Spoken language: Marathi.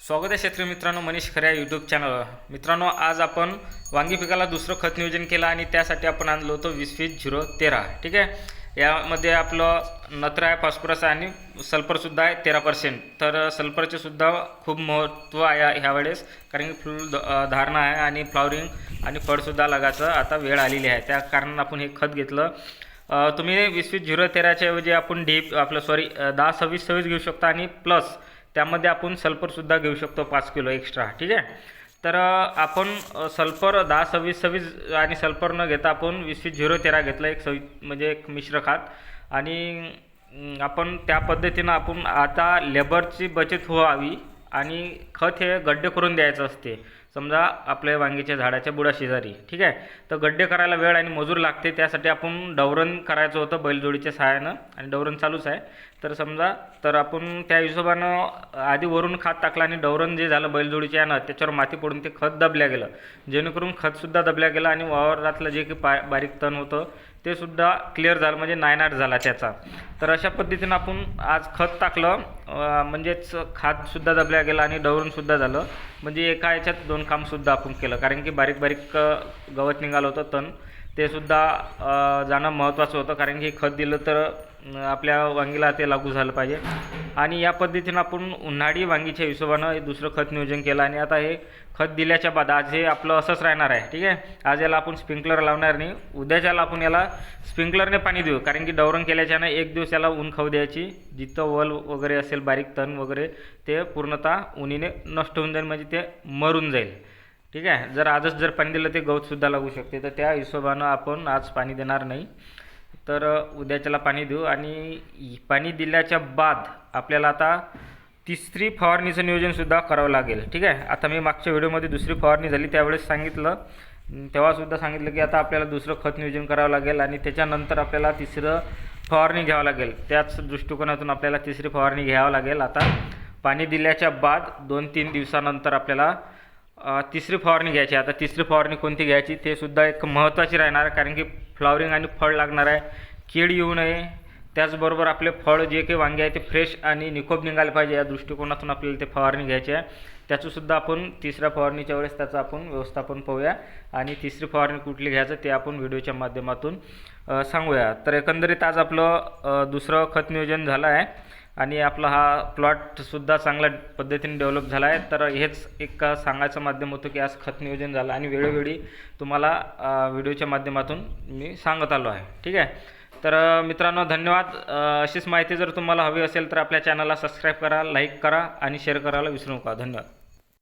स्वागत आहे शेतकरी मित्रांनो मनीष खऱ्या यूट्यूब चॅनलवर मित्रांनो आज आपण वांगी पिकाला दुसरं खत नियोजन केलं आणि त्यासाठी आपण आणलो होतो वीस वीस झिरो तेरा ठीक आहे? यामध्ये आपलं नत्र आहे फॉस्फरस आहे आणि सल्फरसुद्धा आहे तेरा पर्सेंट तर सल्फरचे सुद्धा खूप महत्त्व आहे ह्यावेळेस कारण की फुल धारणा आहे आणि फ्लॉवरिंग आणि फळसुद्धा लागायचं आता वेळ आलेली आहे. त्या कारणानं आपण हे खत घेतलं. तुम्ही वीस वीस झिरो तेराच्या ऐवजी आपण डीप आपलं सॉरी दहा सव्वीस सव्वीस घेऊ शकता आणि प्लस त्यामध्ये आपण सल्फरसुद्धा घेऊ शकतो पाच किलो एक्स्ट्रा ठीक आहे? तर आपण सल्फर दहा सव्वीस सव्वीस आणि सल्फर न घेता आपण वीस वीस झिरो तेरा घेतलं एक सव्वी म्हणजे एक मिश्र खात. आणि आपण त्या पद्धतीनं आपण आता लेबरची बचत व्हावी आणि खत हे गड्डे करून द्यायचं असते. समजा आपल्या वांगीच्या झाडाच्या बुडा शेजारी ठीक आहे? तर गड्डे करायला वेळ आणि मजूर लागते त्यासाठी आपण डवरण करायचं होतं बैलजोडीच्या सहाय्यानं आणि डवरण चालूच आहे. तर समजा तर आपण त्या हिशोबानं आधी वरून खत टाकलं आणि डवरण जे झालं बैलजोडीच्या यानं त्याच्यावर माती पडून ते खत दबल्या गेलं. जेणेकरून खतसुद्धा दबल्या गेलं आणि वावरातलं जे की पा बारीक तण होतं ते सुद्धा क्लिअर झालं म्हणजे नायनाट झाला त्याचा. तर अशा पद्धतीनं आपण आज खत टाकलं म्हणजेच खातसुद्धा दबल्या गेलं आणि डवरणसुद्धा झालं. म्हणजे एका याच्यात दोन कामसुद्धा आपण केलं. कारण की बारीक बारीक गवत निघालं होतं तण. ते सुद्धा जाणं महत्त्वाचं होतं. कारण की खत दिलं तर आपल्या वांगीला ते लागू झालं पाहिजे. आणि या पद्धतीनं आपण उन्हाळी वांगीच्या हिशोबानं हे दुसरं खत नियोजन केलं. आणि आता हे खत दिल्याच्या बाद आज हे आपलं असंच राहणार आहे. ठीक आहे? आज याला आपण स्प्रिंकलर लावणार नाही. उद्याच्याला आपण याला स्प्रिंकलरने पाणी देऊ. कारण की डवरण केल्याच्यानं एक दिवस याला ऊन खाऊ द्यायची. जिथं वल वगैरे असेल बारीक तण वगैरे ते पूर्णतः उन्हीने नष्ट होऊन जाईल. म्हणजे ते मरून जाईल. ठीक आहे? जर आजच जर पाणी दिलं ते गवतसुद्धा लागू शकते. तर त्या हिशोबानं आपण आज पाणी देणार नाही. तर उद्याच्याला पाणी देऊ आणि पाणी दिल्याच्या बाद आपल्याला आता तिसरी फवारणीचं नियोजनसुद्धा करावं लागेल. ठीक आहे? आता मी मागच्या व्हिडिओमध्ये दुसरी फवारणी झाली त्यावेळेस सांगितलं. तेव्हासुद्धा सांगितलं की आता आपल्याला दुसरं खत नियोजन करावं लागेल आणि त्याच्यानंतर आपल्याला तिसरं फवारणी घ्यावं लागेल. त्याच दृष्टिकोनातून आपल्याला तिसरी फवारणी घ्यावं लागेल. आता पाणी दिल्याच्या बाद दोन तीन दिवसानंतर आपल्याला तिसरी फवारणी घ्यायची. आता तिसरी फवारणी कोणती घ्यायची? ते सुद्धा एक महत्त्वाची राहणार आहे कारण की फ्लॉवरिंग आणि फळ लागणार आहे. कीड येऊ नये. त्याचबरोबर आपले फळ जे काही वांगे आहे ते फ्रेश आणि निकोप निघाले पाहिजे या दृष्टिकोनातून आपल्याला ते फवारणी घ्यायची आहे. त्याचंसुद्धा आपण तिसऱ्या फवारणीच्या वेळेस त्याचं आपण व्यवस्थापन पाहूया. आणि तिसरी फवारणी कुठली घ्यायचं ते आपण व्हिडिओच्या माध्यमातून सांगूया. तर एकंदरीत आज आपलं दुसरं खत नियोजन झालं आहे. आणि आपला हा प्लॉटसुद्धा चांगल्या पद्धतीने डेव्हलप झाला आहे तर हेच एक सांगायचं माध्यम होतं की आज खत नियोजन झालं आणि वेळोवेळी तुम्हाला व्हिडिओच्या माध्यमातून मी सांगत आलो आहे. ठीक आहे? तर मित्रांनो धन्यवाद. अशीच माहिती जर तुम्हाला हवी असेल तर आपल्या चॅनलला सबस्क्राईब करा लाईक करा आणि शेअर करायला विसरू नका. धन्यवाद.